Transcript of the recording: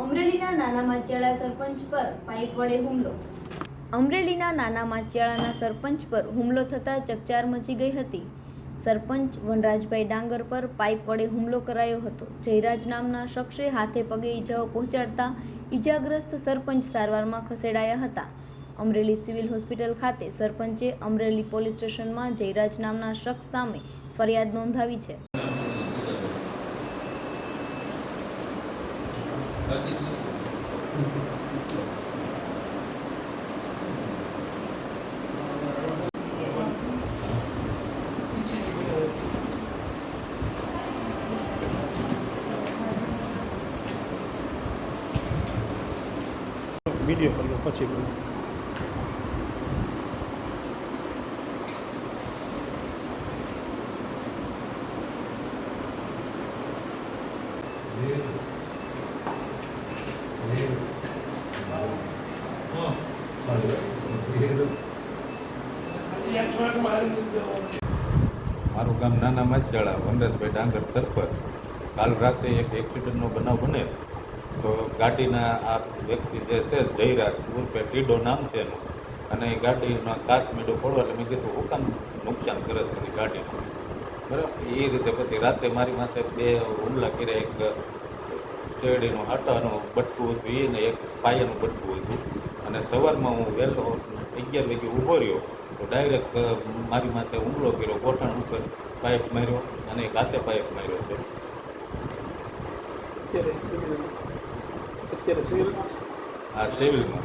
અમરેલીના નાના માચિયાળા સરપંચ પર પાઇપ વડે હુમલો. અમરેલીના નાના માચિયાળાના સરપંચ પર હુમલો થતાં ચકચાર મચી ગઈ હતી. સરપંચ વનરાજભાઈ ડાંગર પર પાઇપ વડે હુમલો કરાયો હતો. જયરાજ નામના શખ્સે હાથે પગે ઈજાઓ પહોંચાડતા ઈજાગ્રસ્ત સરપંચ સારવારમાં ખસેડાયા હતા. અમરેલી સિવિલ હોસ્પિટલ ખાતે સરપંચે અમરેલી પોલીસ સ્ટેશનમાં જયરાજ નામના શખ્સ સામે ફરિયાદ નોંધાવી છે. વીડિયો કરી લો પછી બોલો મારું ગામ નાના માછાળા વનરાજભાઈ ડાંગર સરપંચ. કાલ રાતે એક એક્સિડન્ટનો બનાવ બને તો ગાડીના આ વ્યક્તિ જે છે, જયરાજ ઉર્ફે ટીડો નામ છે એનું. અને એ ગાડીનો કાચ મેડો પડવા એટલે મેં કીધું, હું નુકસાન કરે છે એની ગાડીનું? બરાબર? એ રીતે પછી રાતે મારી માથે બે હુમલા કર્યા. એક શેરડીનું હાટાનું બટકું હતું એ ને એક પાયાનું બટકું હતું. અને સવારમાં હું વહેલો અગિયાર વાગે ઊભો રહ્યો તો ડાયરેક્ટ મારી માથે હુમલો કર્યો ગોઠણ ઉપર પાઇપ માર્યો અને એક હાથે પાઇપ માર્યો છે. અત્યારે સિવિલ અત્યારે સિવિલમાં હા સિવિલમાં